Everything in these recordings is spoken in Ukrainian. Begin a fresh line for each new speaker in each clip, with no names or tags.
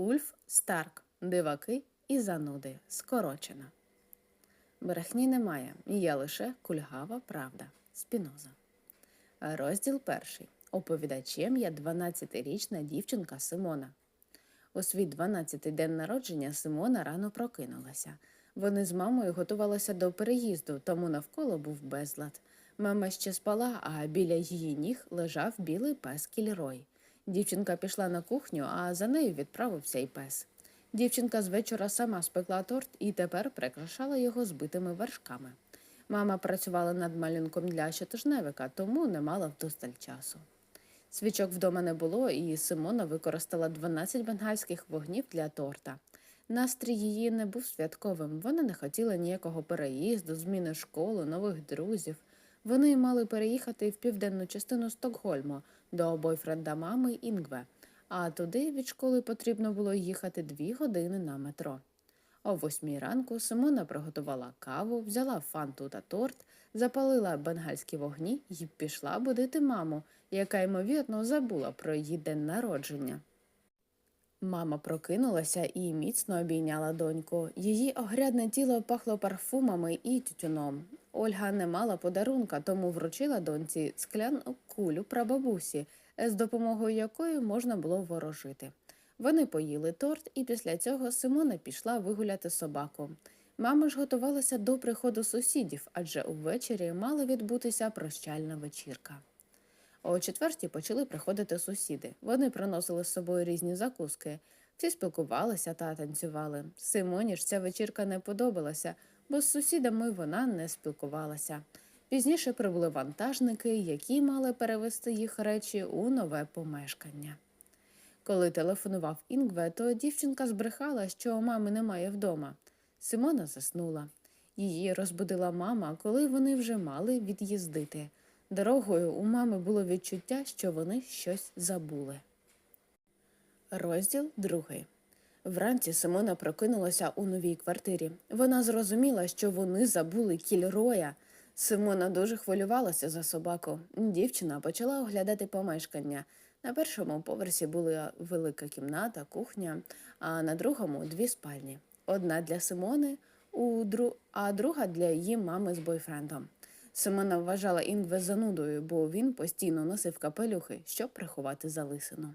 Ульф Старк, диваки і зануди. Скорочена. Брехні немає, є лише кульгава правда. Спіноза. Розділ перший. Оповідачем є 12-річна дівчинка Симона. У свій 12-й день народження Симона рано прокинулася. Вони з мамою готувалися до переїзду, тому навколо був безлад. Мама ще спала, а біля її ніг лежав білий пес кільрой. Дівчинка пішла на кухню, а за нею відправився й пес. Дівчинка з вечора сама спекла торт і тепер прикрашала його збитими вершками. Мама працювала над малюнком для щотижневика, тому не мала вдосталь часу. Свічок вдома не було, і Симона використала 12 бенгальських вогнів для торта. Настрій її не був святковим. Вона не хотіла ніякого переїзду, зміни школи, нових друзів. Вони мали переїхати в південну частину Стокгольму до бойфренда мами Інгве, а туди від школи потрібно було їхати дві години на метро. О восьмій ранку Симона приготувала каву, взяла фанту та торт, запалила бенгальські вогні і пішла будити маму, яка ймовірно забула про її день народження. Мама прокинулася і міцно обійняла доньку. Її огрядне тіло пахло парфумами і тютюном. Ольга не мала подарунка, тому вручила доньці скляну кулю прабабусі, з допомогою якої можна було ворожити. Вони поїли торт, і після цього Симона пішла вигуляти собаку. Мама ж готувалася до приходу сусідів, адже увечері мала відбутися прощальна вечірка. О четвертій почали приходити сусіди. Вони приносили з собою різні закуски. Всі спілкувалися та танцювали. Симоні ж ця вечірка не подобалася, бо з сусідами вона не спілкувалася. Пізніше прибули вантажники, які мали перевезти їх речі у нове помешкання. Коли телефонував Інгве, то дівчинка збрехала, що мами немає вдома. Симона заснула. Її розбудила мама, коли вони вже мали від'їздити. Дорогою у мами було відчуття, що вони щось забули. Розділ другий. Вранці Симона прокинулася у новій квартирі. Вона зрозуміла, що вони забули кільроя. Симона дуже хвилювалася за собаку. Дівчина почала оглядати помешкання. На першому поверсі була велика кімната, кухня, а на другому дві спальні. Одна для Симони, а друга для її мами з бойфрендом. Симона вважала Інгве занудою, бо він постійно носив капелюхи, щоб приховати залисину.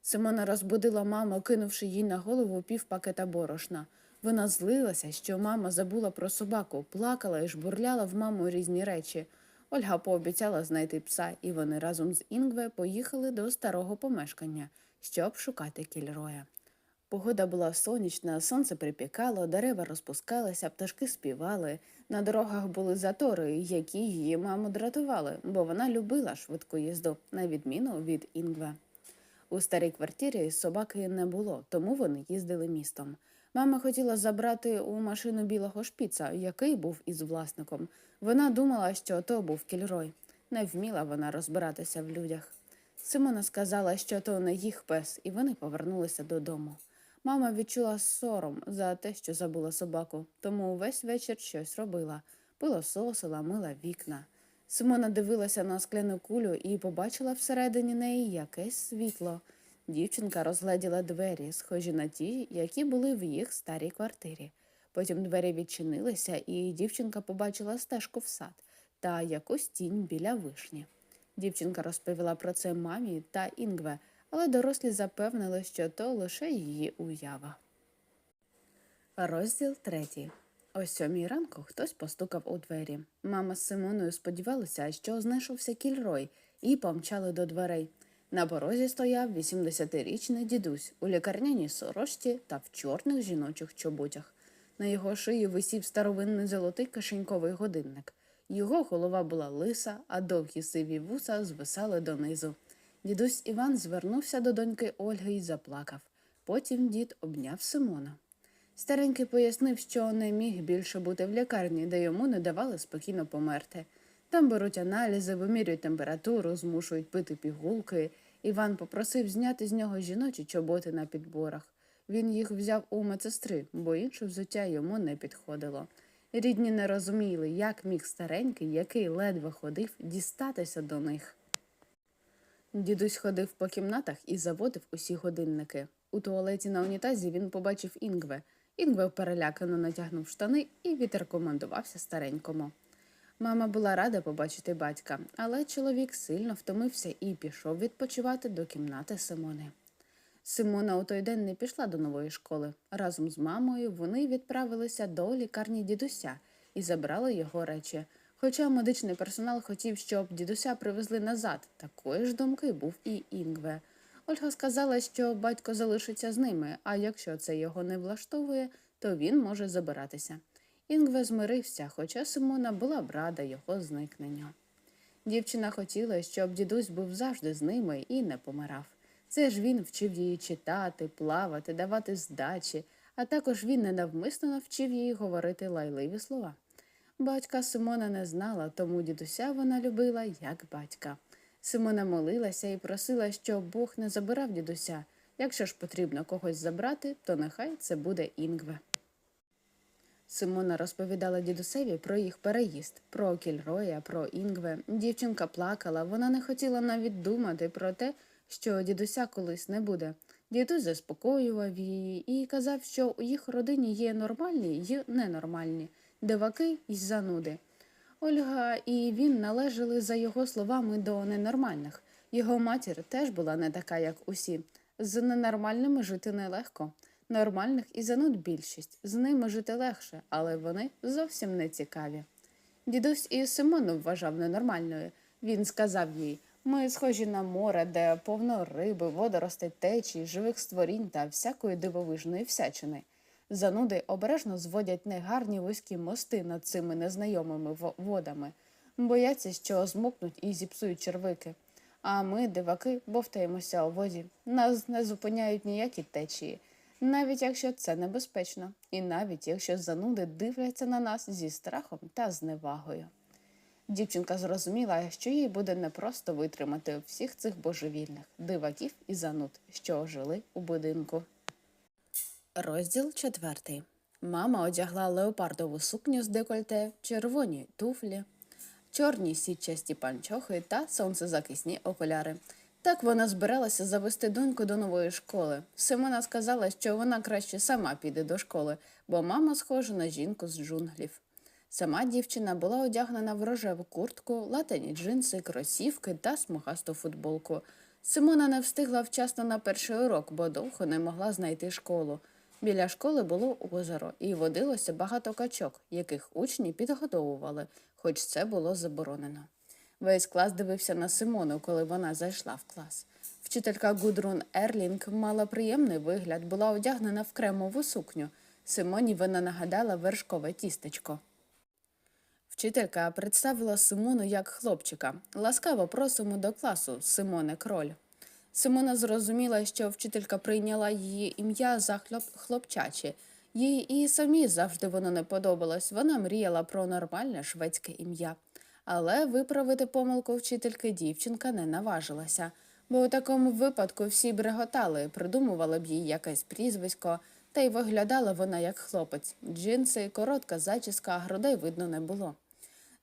Симона розбудила маму, кинувши їй на голову пів пакета борошна. Вона злилася, що мама забула про собаку, плакала і жбурляла в маму різні речі. Ольга пообіцяла знайти пса, і вони разом з Інгве поїхали до старого помешкання, щоб шукати кільроя. Погода була сонячна, сонце припікало, дерева розпускалися, пташки співали. На дорогах були затори, які її маму дратували, бо вона любила швидку їзду, на відміну від Інгве. У старій квартирі собаки не було, тому вони їздили містом. Мама хотіла забрати у машину білого шпіца, який був із власником. Вона думала, що то був кільрой. Не вміла вона розбиратися в людях. Симона сказала, що то не їх пес, і вони повернулися додому. Мама відчула сором за те, що забула собаку, тому увесь вечір щось робила, пилососила, мила вікна. Симона дивилася на скляну кулю і побачила всередині неї якесь світло. Дівчинка розгледіла двері, схожі на ті, які були в їх старій квартирі. Потім двері відчинилися, і дівчинка побачила стежку в сад та якусь тінь біля вишні. Дівчинка розповіла про це мамі та Інгве, але дорослі запевнили, що то лише її уява. Розділ третій. О сьомій ранку хтось постукав у двері. Мама з Симоною сподівалися, що знайшовся кільрой, і помчали до дверей. На порозі стояв 80-річний дідусь у лікарняній сорочці та в чорних жіночих чоботях. На його шиї висів старовинний золотий кишеньковий годинник. Його голова була лиса, а довгі сиві вуса звисали донизу. Дідусь Іван звернувся до доньки Ольги і заплакав. Потім дід обняв Симона. Старенький пояснив, що не міг більше бути в лікарні, де йому не давали спокійно померти. Там беруть аналізи, вимірюють температуру, змушують пити пігулки. Іван попросив зняти з нього жіночі чоботи на підборах. Він їх взяв у медсестри, бо інше взуття йому не підходило. Рідні не розуміли, як міг старенький, який ледве ходив, дістатися до них. Дідусь ходив по кімнатах і заводив усі годинники. У туалеті на унітазі він побачив Інгве. Інгве перелякано натягнув штани і відрекомендувався старенькому. Мама була рада побачити батька, але чоловік сильно втомився і пішов відпочивати до кімнати Симони. Симона у той день не пішла до нової школи. Разом з мамою вони відправилися до лікарні дідуся і забрали його речі. Хоча медичний персонал хотів, щоб дідуся привезли назад, такої ж думки був і Інгве. Ольга сказала, що батько залишиться з ними, а якщо це його не влаштовує, то він може забиратися. Інгве змирився, хоча Симона була б рада його зникненню. Дівчина хотіла, щоб дідусь був завжди з ними і не помирав. Це ж він вчив її читати, плавати, давати здачі, а також він ненавмисно навчив її говорити лайливі слова. Батька Симона не знала, тому дідуся вона любила як батька. Симона молилася і просила, щоб Бог не забирав дідуся. Якщо ж потрібно когось забрати, то нехай це буде Інгве. Симона розповідала дідусеві про їх переїзд, про Кільроя, про Інгве. Дівчинка плакала, вона не хотіла навіть думати про те, що дідуся колись не буде. Дідусь заспокоював її і казав, що у їх родині є нормальні й ненормальні, диваки й зануди. Ольга і він належали, за його словами, до ненормальних. Його матір теж була не така, як усі. З ненормальними жити нелегко. Нормальних і зануд більшість. З ними жити легше, але вони зовсім не цікаві. Дідусь і Симону вважав ненормальною. Він сказав їй ми схожі на море, де повно риби, водоростей, течій, живих створінь та всякої дивовижної всячини. Зануди обережно зводять негарні вузькі мости над цими незнайомими водами, бояться, що змокнуть і зіпсують червики. А ми, диваки, бовтаємося у воді. Нас не зупиняють ніякі течії, навіть якщо це небезпечно, і навіть якщо зануди дивляться на нас зі страхом та зневагою. Дівчинка зрозуміла, що їй буде непросто витримати всіх цих божевільних диваків і зануд, що жили у будинку. Розділ четвертий. Мама одягла леопардову сукню з декольте, червоні туфлі, чорні сітчасті панчохи та сонцезахисні окуляри. Так вона збиралася завести доньку до нової школи. Симона сказала, що вона краще сама піде до школи, бо мама схожа на жінку з джунглів. Сама дівчина була одягнена в рожеву куртку, латені джинси, кросівки та смугасту футболку. Симона не встигла вчасно на перший урок, бо довго не могла знайти школу. Біля школи було озеро, і водилося багато качок, яких учні підгодовували, хоч це було заборонено. Весь клас дивився на Симону, коли вона зайшла в клас. Вчителька Гудрун Ерлінг мала приємний вигляд, була одягнена в кремову сукню. Симоні вона нагадала вершкове тістечко. Вчителька представила Симону як хлопчика. Ласкаво просимо до класу, Симоне Кроль. Симона зрозуміла, що вчителька прийняла її ім'я за хлоп... хлопчаче. Їй і самі завжди воно не подобалось. Вона мріяла про нормальне шведське ім'я. Але виправити помилку вчительки дівчинка не наважилася, бо у такому випадку всі б реготали, придумували б їй якесь прізвисько, та й виглядала вона як хлопець. Джинси, коротка зачіска, грудей видно не було.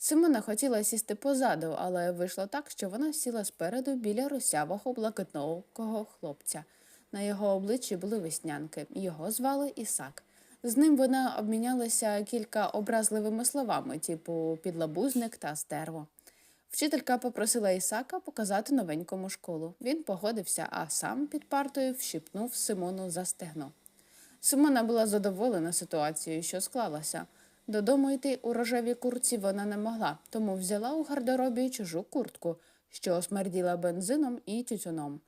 Симона хотіла сісти позаду, але вийшло так, що вона сіла спереду біля русявого блакитного хлопця. На його обличчі були веснянки. Його звали Ісак. З ним вона обмінялася кілька образливими словами, типу підлабузник та стерво. Вчителька попросила Ісака показати новенькому школу. Він погодився, а сам під партою вщипнув Симону за стегно. Симона була задоволена ситуацією, що склалася. Додому йти у рожевій курці вона не могла, тому взяла у гардеробі чужу куртку, що смерділа бензином і тютюном.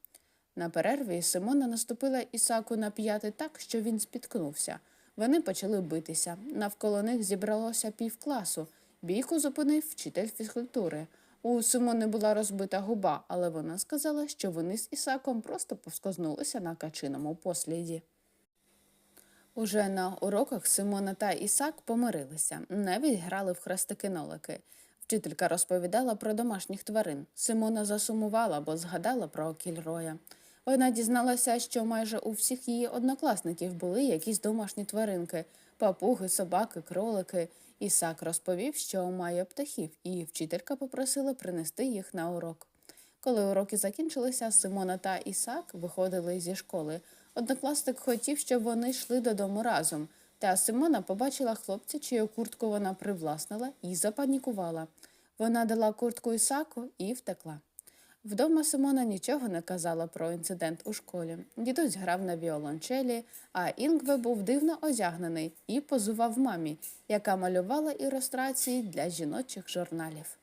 На перерві Симона наступила Ісаку на п'яти так, що він спіткнувся. Вони почали битися. Навколо них зібралося півкласу. Бійку зупинив вчитель фізкультури. У Симони була розбита губа, але вона сказала, що вони з Ісаком просто повскознулися на качиному посліді. Уже на уроках Симона та Ісак помирилися, навіть грали в хрестики-нолики. Вчителька розповідала про домашніх тварин. Симона засумувала, бо згадала про Кільроя. Вона дізналася, що майже у всіх її однокласників були якісь домашні тваринки папуги, собаки, кролики. Ісак розповів, що має птахів, і вчителька попросила принести їх на урок. Коли уроки закінчилися, Симона та Ісак виходили зі школи. Однокласник хотів, щоб вони йшли додому разом. Та Симона побачила хлопця, чию куртку вона привласнила, і запанікувала. Вона дала куртку Ісаку і втекла. Вдома Симона нічого не казала про інцидент у школі. Дідусь грав на віолончелі, а Інгве був дивно одягнений і позував мамі, яка малювала ілюстрації для жіночих журналів.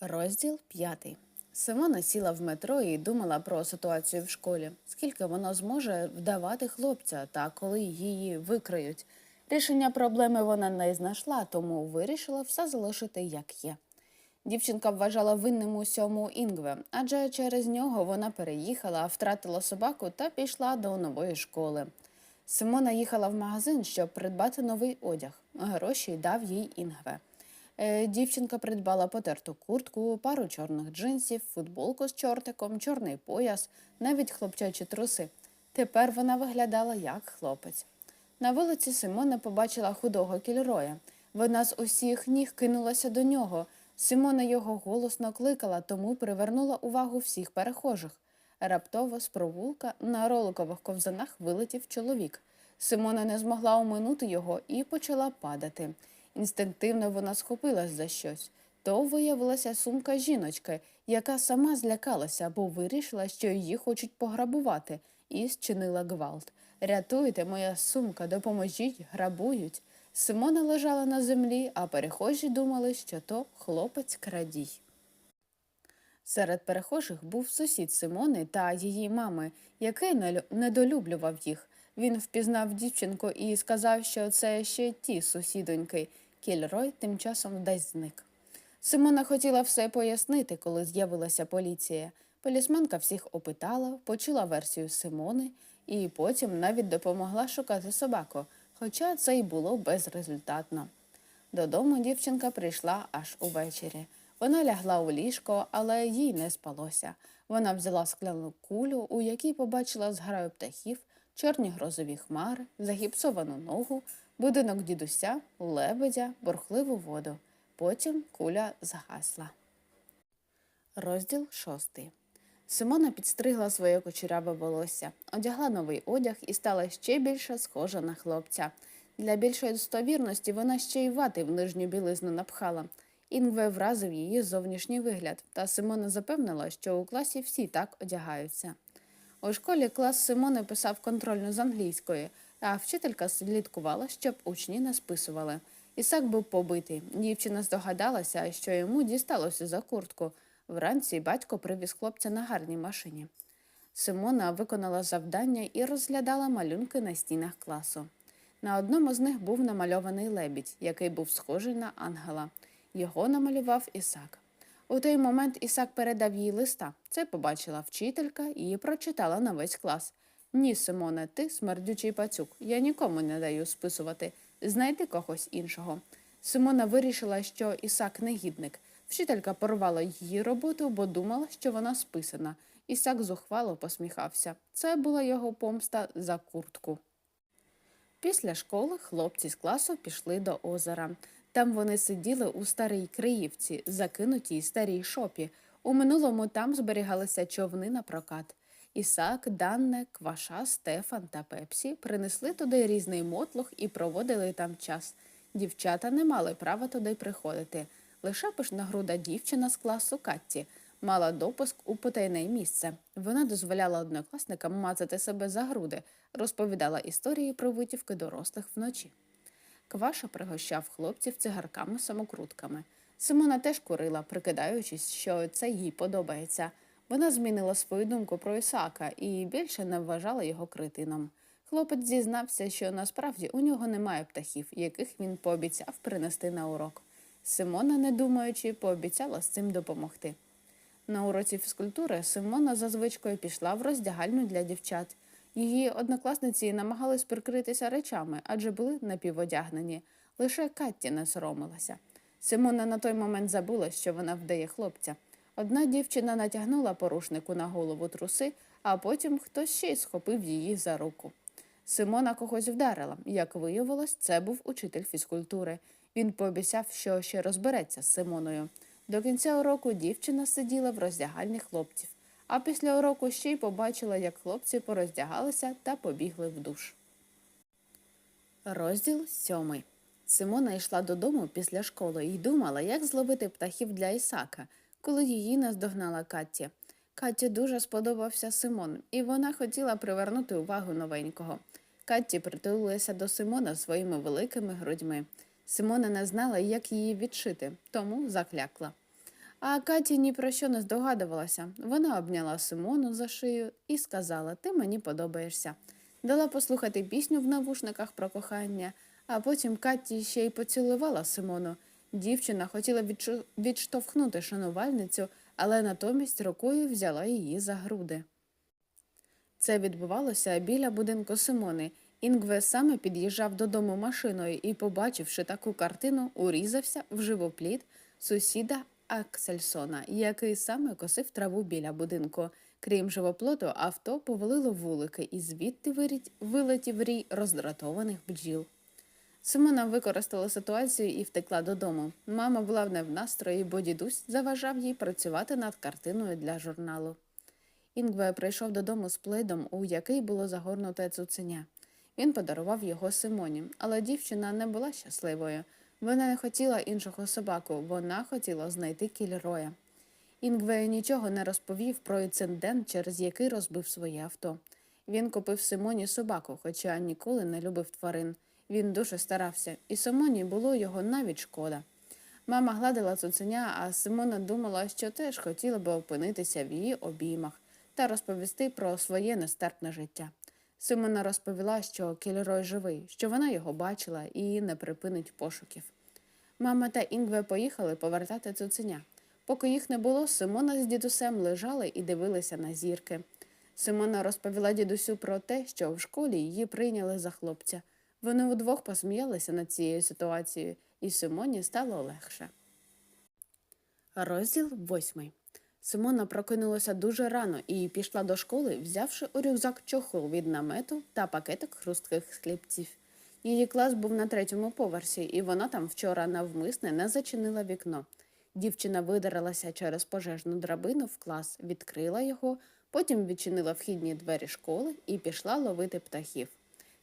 Розділ п'ятий. Симона сіла в метро і думала про ситуацію в школі, скільки воно зможе вдавати хлопця та коли її викриють. Рішення проблеми вона не знайшла, тому вирішила все залишити як є. Дівчинка вважала винним у всьому Інгве, адже через нього вона переїхала, втратила собаку та пішла до нової школи. Симона їхала в магазин, щоб придбати новий одяг. Гроші дав їй Інгве. Е, Дівчинка придбала потерту куртку, пару чорних джинсів, футболку з чортиком, чорний пояс, навіть хлопчачі труси. Тепер вона виглядала як хлопець. На вулиці Симона побачила худого кільроя. Вона з усіх ніг кинулася до нього. Симона його голосно кликала, тому привернула увагу всіх перехожих. Раптово з провулка на роликових ковзанах вилетів чоловік. Симона не змогла оминути його і почала падати. Інстинктивно вона схопилась за щось. То виявилася сумка жіночки, яка сама злякалася, бо вирішила, що її хочуть пограбувати, і зчинила гвалт. Рятуйте, моя сумка, допоможіть, грабують. Симона лежала на землі, а перехожі думали, що то хлопець крадій. Серед перехожих був сусід Симони та її мами, який не- недолюблював їх. Він впізнав дівчинку і сказав, що це ще ті сусідоньки. Кільрой тим часом десь зник. Симона хотіла все пояснити, коли з'явилася поліція. Полісменка всіх опитала, почула версію Симони і потім навіть допомогла шукати собаку, хоча це й було безрезультатно. Додому дівчинка прийшла аж увечері. Вона лягла у ліжко, але їй не спалося. Вона взяла скляну кулю, у якій побачила зграю птахів, чорні грозові хмари, загіпсовану ногу, будинок дідуся, лебедя, бурхливу воду. Потім куля згасла. Розділ шостий. Симона підстригла своє кучеряве волосся, одягла новий одяг і стала ще більше схожа на хлопця. Для більшої достовірності вона ще й вати в нижню білизну напхала. Інгве вразив її зовнішній вигляд, та Симона запевнила, що у класі всі так одягаються. У школі клас Симони писав контрольну з англійської, а вчителька слідкувала, щоб учні не списували. Ісак був побитий. Дівчина здогадалася, що йому дісталося за куртку. Вранці батько привіз хлопця на гарній машині. Симона виконала завдання і розглядала малюнки на стінах класу. На одному з них був намальований лебідь, який був схожий на ангела. Його намалював Ісак. У той момент Ісак передав їй листа. Це побачила вчителька і прочитала на весь клас. Ні, Симоне, ти смердючий пацюк. Я нікому не даю списувати. Знайди когось іншого. Симона вирішила, що Ісак негідник. Вчителька порвала її роботу, бо думала, що вона списана. Ісак зухвало посміхався. Це була його помста за куртку. Після школи хлопці з класу пішли до озера. Там вони сиділи у старій Криївці, закинутій старій шопі. У минулому там зберігалися човни на прокат. Ісак, Данне, Кваша, Стефан та Пепсі принесли туди різний мотлох і проводили там час. Дівчата не мали права туди приходити. Лише пишногруда дівчина з класу Катті мала допуск у потайне місце. Вона дозволяла однокласникам мацати себе за груди, розповідала історії про витівки дорослих вночі. Кваша пригощав хлопців цигарками самокрутками. Симона теж курила, прикидаючись, що це їй подобається. Вона змінила свою думку про Ісака і більше не вважала його критином. Хлопець зізнався, що насправді у нього немає птахів, яких він пообіцяв принести на урок. Симона, не думаючи, пообіцяла з цим допомогти. На уроці фізкультури Симона за звичкою пішла в роздягальню для дівчат. Її однокласниці намагались прикритися речами, адже були напіводягнені. Лише Катті не соромилася. Симона на той момент забула, що вона вдає хлопця. Одна дівчина натягнула порушнику на голову труси, а потім хтось ще й схопив її за руку. Симона когось вдарила. Як виявилось, це був учитель фізкультури. Він пообіцяв, що ще розбереться з Симоною. До кінця уроку дівчина сиділа в роздягальні хлопців, а після уроку ще й побачила, як хлопці пороздягалися та побігли в душ. Розділ сьомий. Симона йшла додому після школи і думала, як зловити птахів для Ісака, коли її наздогнала Катя. Каті дуже сподобався Симон, і вона хотіла привернути увагу новенького. Катті притулилася до Симона своїми великими грудьми. Симона не знала, як її відшити, тому заклякла. А Каті ні про що не здогадувалася. Вона обняла Симону за шию і сказала: Ти мені подобаєшся. Дала послухати пісню в навушниках про кохання, а потім Катті ще й поцілувала Симону. Дівчина хотіла відштовхнути шанувальницю, але натомість рукою взяла її за груди. Це відбувалося біля будинку Симони. Інгве саме під'їжджав додому машиною і, побачивши таку картину, урізався в живопліт сусіда Аксельсона, який саме косив траву біля будинку. Крім живоплоту, авто повалило вулики, і звідти вилетів рій роздратованих бджіл. Симона використала ситуацію і втекла додому. Мама була не в настрої, бо дідусь заважав їй працювати над картиною для журналу. Інгве прийшов додому з пледом, у який було загорнуте цуценя. Він подарував його Симоні, але дівчина не була щасливою. Вона не хотіла іншого собаку, вона хотіла знайти кільроя. Інгве нічого не розповів про інцидент, через який розбив своє авто. Він купив Симоні собаку, хоча ніколи не любив тварин. Він дуже старався, і Симоні було його навіть шкода. Мама гладила цуценя, а Симона думала, що теж хотіла би опинитися в її обіймах та розповісти про своє нестерпне життя. Симона розповіла, що Кільрой живий, що вона його бачила і не припинить пошуків. Мама та Інгве поїхали повертати цуценя. Поки їх не було, Симона з дідусем лежали і дивилися на зірки. Симона розповіла дідусю про те, що в школі її прийняли за хлопця. Вони удвох посміялися над цією ситуацією, і Симоні стало легше. Розділ восьмий. Симона прокинулася дуже рано і пішла до школи, взявши у рюкзак чохол від намету та пакетик хрустких хлібців. Її клас був на третьому поверсі, і вона там вчора навмисне не зачинила вікно. Дівчина видарилася через пожежну драбину в клас, відкрила його, потім відчинила вхідні двері школи і пішла ловити птахів.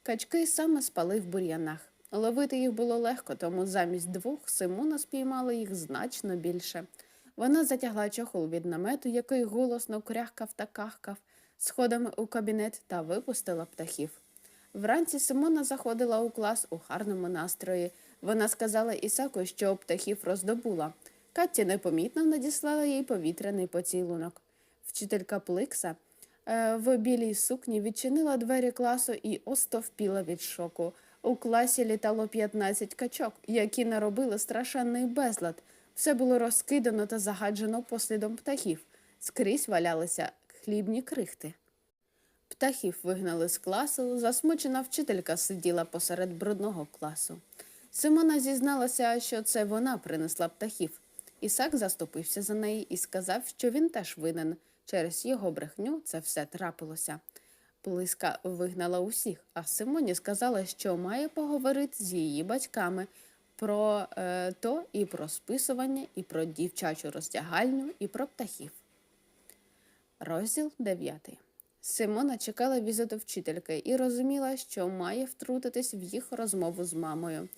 Качки саме спали в бур'янах. Ловити їх було легко, тому замість двох Симона спіймала їх значно більше. Вона затягла чохол від намету, який голосно кряхкав та кахкав, сходами у кабінет та випустила птахів. Вранці Симона заходила у клас у гарному настрої. Вона сказала Ісаку, що птахів роздобула. Каття непомітно надіслала їй повітряний поцілунок. Вчителька Пликса в білій сукні відчинила двері класу і остовпіла від шоку. У класі літало 15 качок, які наробили страшенний безлад. Все було розкидано та загаджено послідом птахів. Скрізь валялися хлібні крихти. Птахів вигнали з класу, засмучена вчителька сиділа посеред брудного класу. Симона зізналася, що це вона принесла птахів. Ісак заступився за неї і сказав, що він теж винен. Через його брехню це все трапилося. Плиска вигнала усіх, а Симоні сказала, що має поговорити з її батьками про е, то і про списування, і про дівчачу роздягальню, і про птахів. Розділ 9. Симона чекала візиту вчительки і розуміла, що має втрутитись в їх розмову з мамою.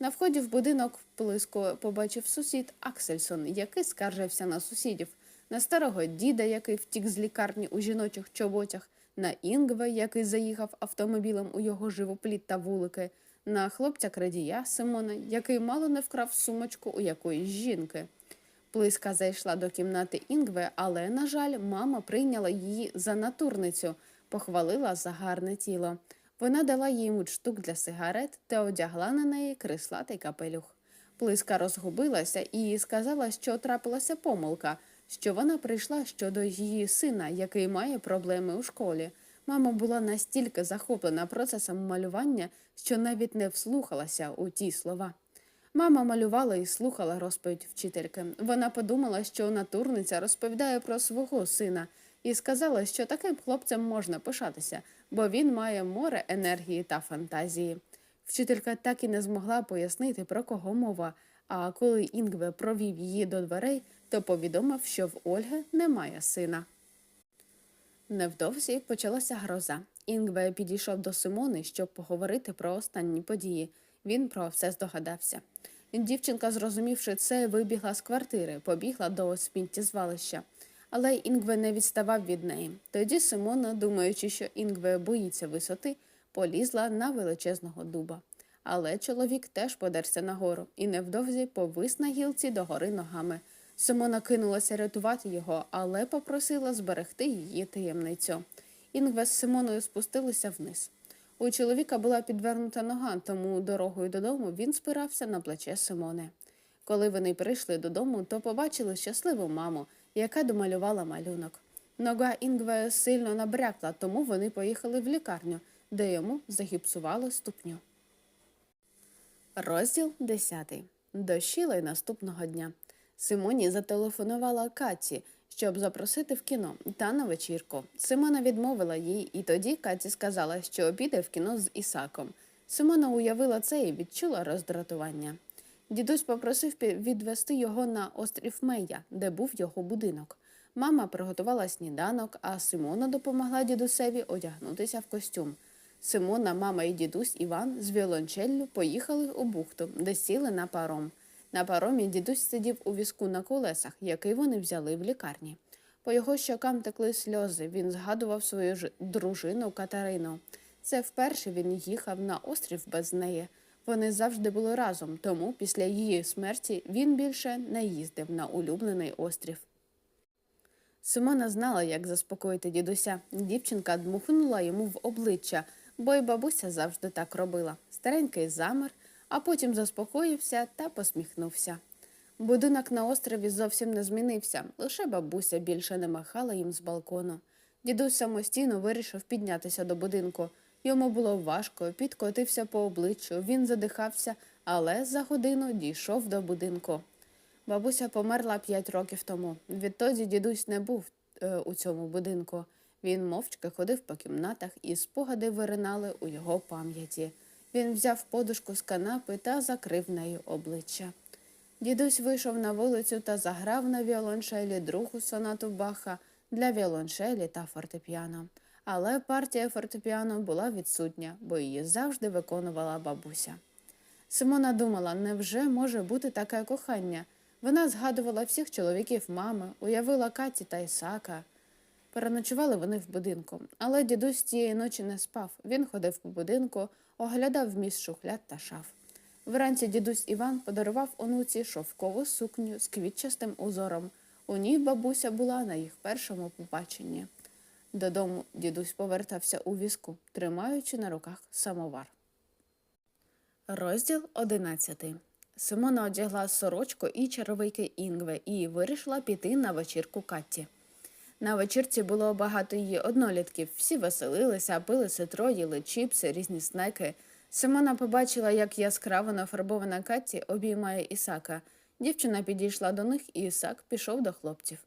На вході в будинок Плиско побачив сусід Аксельсон, який скаржився на сусідів, на старого діда, який втік з лікарні у жіночих чоботях, на Інгве, який заїхав автомобілем у його живопліт та вулики, на хлопця крадія Симона, який мало не вкрав сумочку у якоїсь жінки. Плиска зайшла до кімнати Інгве, але, на жаль, мама прийняла її за натурницю, похвалила за гарне тіло. Вона дала їй мундштук для сигарет та одягла на неї крислатий капелюх. Плиска розгубилася і сказала, що трапилася помилка, що вона прийшла щодо її сина, який має проблеми у школі. Мама була настільки захоплена процесом малювання, що навіть не вслухалася у ті слова. Мама малювала і слухала розповідь вчительки. Вона подумала, що натурниця розповідає про свого сина, і сказала, що таким хлопцем можна пишатися, бо він має море енергії та фантазії. Вчителька так і не змогла пояснити, про кого мова. А коли Інгве провів її до дверей, то повідомив, що в Ольги немає сина. Невдовзі почалася гроза. Інгве підійшов до Симони, щоб поговорити про останні події. Він про все здогадався. Дівчинка, зрозумівши це, вибігла з квартири, побігла до сміттєзвалища. Але Інгве не відставав від неї. Тоді Симона, думаючи, що Інгве боїться висоти, полізла на величезного дуба. Але чоловік теж подерся нагору і невдовзі повис на гілці догори ногами. Симона кинулася рятувати його, але попросила зберегти її таємницю. Інгве з Симоною спустилися вниз. У чоловіка була підвернута нога, тому дорогою додому він спирався на плече Симони. Коли вони прийшли додому, то побачили щасливу маму, яка домалювала малюнок. Нога Інгве сильно набрякла, тому вони поїхали в лікарню, де йому загіпсували ступню. Розділ 10. Дощило й наступного дня. Симоні зателефонувала Каті, щоб запросити в кіно та на вечірку. Симона відмовила їй, і тоді Каті сказала, що піде в кіно з Ісаком. Симона уявила це і відчула роздратування. Дідусь попросив відвести його на острів Мея, де був його будинок. Мама приготувала сніданок, а Симона допомогла дідусеві одягнутися в костюм. Симона, мама і дідусь Іван з віолончеллю поїхали у бухту, де сіли на паром. На паромі дідусь сидів у візку на колесах, який вони взяли в лікарні. По його щокам текли сльози. Він згадував свою ж дружину Катерину. Це вперше він їхав на острів без неї. Вони завжди були разом, тому після її смерті він більше не їздив на улюблений острів. Симона знала, як заспокоїти дідуся. Дівчинка дмухнула йому в обличчя, бо й бабуся завжди так робила. Старенький замер, а потім заспокоївся та посміхнувся. Будинок на острові зовсім не змінився, лише бабуся більше не махала їм з балкону. Дідусь самостійно вирішив піднятися до будинку. Йому було важко, підкотився по обличчю, він задихався, але за годину дійшов до будинку. Бабуся померла п'ять років тому. Відтоді дідусь не був е, у цьому будинку. Він мовчки ходив по кімнатах, і спогади виринали у його пам'яті. Він взяв подушку з канапи та закрив нею обличчя. Дідусь вийшов на вулицю та заграв на віолончелі другу сонату Баха для віолончелі та фортепіано. Але партія фортепіано була відсутня, бо її завжди виконувала бабуся. Симона думала, невже може бути таке кохання? Вона згадувала всіх чоловіків мами, уявила Каті та Ісака. Переночували вони в будинку, але дідусь тієї ночі не спав. Він ходив по будинку, оглядав вміст шухляд та шаф. Вранці дідусь Іван подарував онуці шовкову сукню з квітчастим узором. У ній бабуся була на їх першому побаченні. Додому дідусь повертався у візку, тримаючи на руках самовар. Розділ 11. Симона одягла сорочку і черевики Інгве і вирішила піти на вечірку Катті. На вечірці було багато її однолітків. Всі веселилися, пили ситро, їли чіпси, різні снеки. Симона побачила, як яскраво нафарбована Катті обіймає Ісака. Дівчина підійшла до них, і Ісак пішов до хлопців.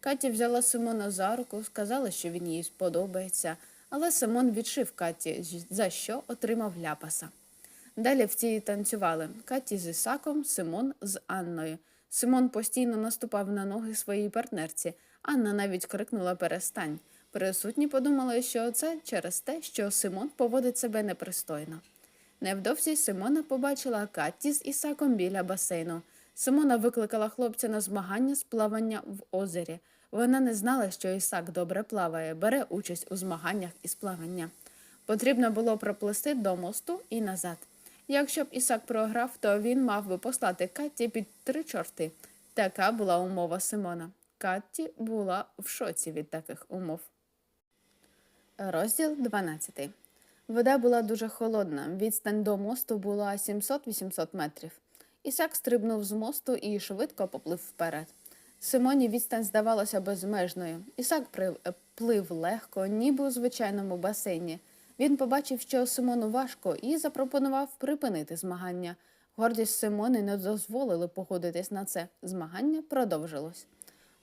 Каті взяла Симона за руку, сказала, що він їй сподобається, але Симон відшив Каті, за що отримав ляпаса. Далі в цій танцювали Каті з Ісаком, Симон з Анною. Симон постійно наступав на ноги своїй партнерці. Анна навіть крикнула Перестань. Присутні подумали, що це через те, що Симон поводить себе непристойно. Невдовзі Симона побачила Катті з Ісаком біля басейну. Симона викликала хлопця на змагання з плавання в озері. Вона не знала, що Ісак добре плаває, бере участь у змаганнях із плавання. Потрібно було проплисти до мосту і назад. Якщо б Ісак програв, то він мав би послати Катті під три чорти. Така була умова Симона. Катті була в шоці від таких умов. Розділ 12. Вода була дуже холодна. Відстань до мосту була 700-800 метрів. Ісак стрибнув з мосту і швидко поплив вперед. Симоні відстань здавалася безмежною. Ісак плив легко, ніби у звичайному басейні. Він побачив, що Симону важко, і запропонував припинити змагання. Гордість Симони не дозволили погодитись на це. Змагання продовжилось.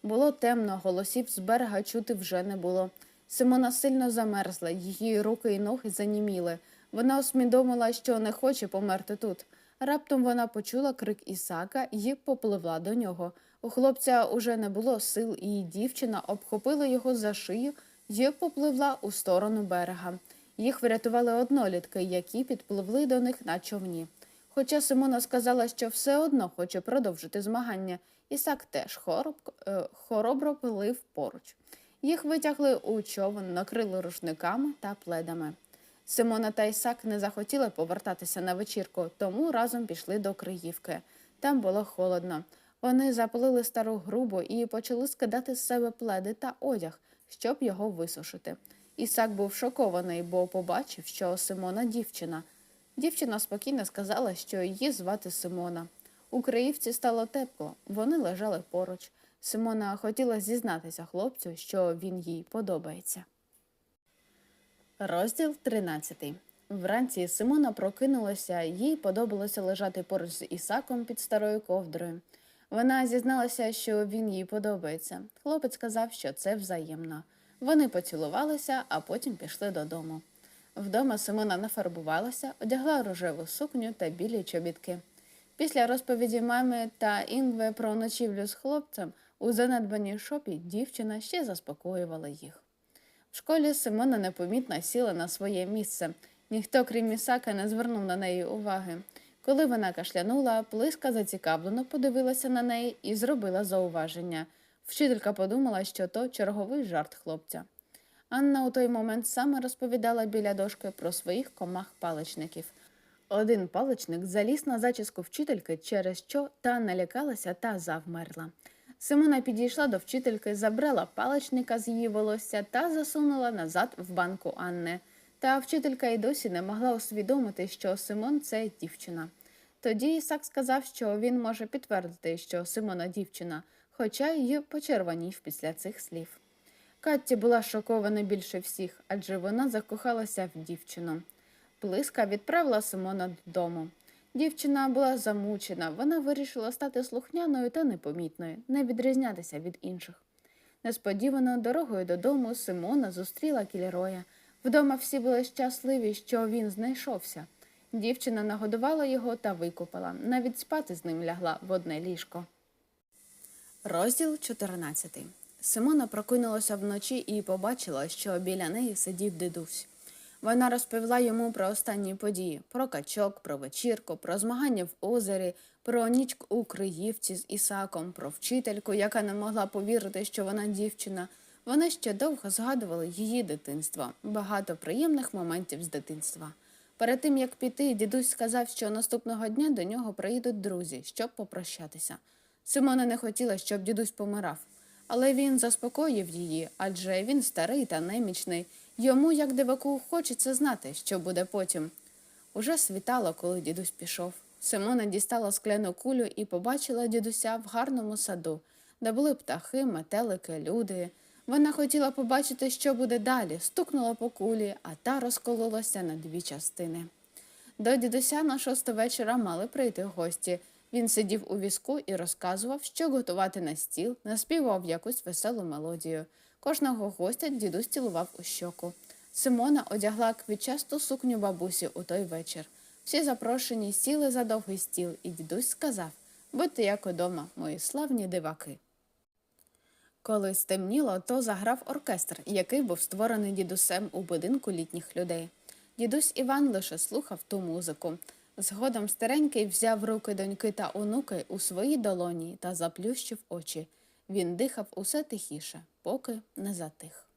Було темно, голосів з берега чути вже не було. Симона сильно замерзла, її руки і ноги заніміли. Вона усвідомила, що не хоче померти тут. Раптом вона почула крик Ісака і попливла до нього. У хлопця уже не було сил, і дівчина обхопила його за шию і попливла у сторону берега. Їх врятували однолітки, які підпливли до них на човні. Хоча Симона сказала, що все одно хоче продовжити змагання, Ісак теж хороб, е, хоробро плив поруч. Їх витягли у човен, накрили рушниками та пледами. Симона та Ісак не захотіли повертатися на вечірку, тому разом пішли до Криївки. Там було холодно. Вони запалили стару грубу і почали скидати з себе пледи та одяг, щоб його висушити. Ісак був шокований, бо побачив, що Симона дівчина. Дівчина спокійно сказала, що її звати Симона. У Криївці стало тепло, вони лежали поруч. Симона хотіла зізнатися хлопцю, що він їй подобається. Розділ 13. Вранці Симона прокинулася, їй подобалося лежати поруч з Ісаком під старою ковдрою. Вона зізналася, що він їй подобається. Хлопець сказав, що це взаємно. Вони поцілувалися, а потім пішли додому. Вдома Симона нафарбувалася, одягла рожеву сукню та білі чобітки. Після розповіді мами та Інгве про ночівлю з хлопцем у занедбаній шопі дівчина ще заспокоювала їх. В школі Симона непомітно сіла на своє місце. Ніхто, крім Ісака, не звернув на неї уваги. Коли вона кашлянула, плиска зацікавлено подивилася на неї і зробила зауваження. Вчителька подумала, що то черговий жарт хлопця. Анна у той момент саме розповідала біля дошки про своїх комах-паличників. Один паличник заліз на зачіску вчительки, через що та налякалася та завмерла. Симона підійшла до вчительки, забрала паличника з її волосся та засунула назад в банку Анни. Та вчителька й досі не могла усвідомити, що Симон це дівчина. Тоді Ісак сказав, що він може підтвердити, що Симона дівчина, хоча й почервонів після цих слів. Катті була шокована більше всіх, адже вона закохалася в дівчину. Плиска відправила Симона додому. Дівчина була замучена, вона вирішила стати слухняною та непомітною, не відрізнятися від інших. Несподівано дорогою додому Симона зустріла кільроя. Вдома всі були щасливі, що він знайшовся. Дівчина нагодувала його та викупала, навіть спати з ним лягла в одне ліжко. Розділ 14. Симона прокинулася вночі і побачила, що біля неї сидів дідусь. Вона розповіла йому про останні події: про качок, про вечірку, про змагання в озері, про ніч у Криївці з Ісаком, про вчительку, яка не могла повірити, що вона дівчина. Вони ще довго згадували її дитинство, багато приємних моментів з дитинства. Перед тим як піти, дідусь сказав, що наступного дня до нього приїдуть друзі, щоб попрощатися. Симона не хотіла, щоб дідусь помирав, але він заспокоїв її, адже він старий та немічний. Йому, як диваку, хочеться знати, що буде потім. Уже світало, коли дідусь пішов. Симона дістала скляну кулю і побачила дідуся в гарному саду, де були птахи, метелики, люди. Вона хотіла побачити, що буде далі, стукнула по кулі, а та розкололася на дві частини. До дідуся на шосту вечора мали прийти гості. Він сидів у візку і розказував, що готувати на стіл, наспівав якусь веселу мелодію. Кожного гостя дідусь цілував у щоку. Симона одягла квітчасту сукню бабусі у той вечір. Всі запрошені сіли за довгий стіл, і дідусь сказав Будьте як удома, мої славні диваки. Коли стемніло, то заграв оркестр, який був створений дідусем у будинку літніх людей. Дідусь Іван лише слухав ту музику. Згодом старенький взяв руки доньки та онуки у свої долоні та заплющив очі. Він дихав усе тихіше, поки не затих.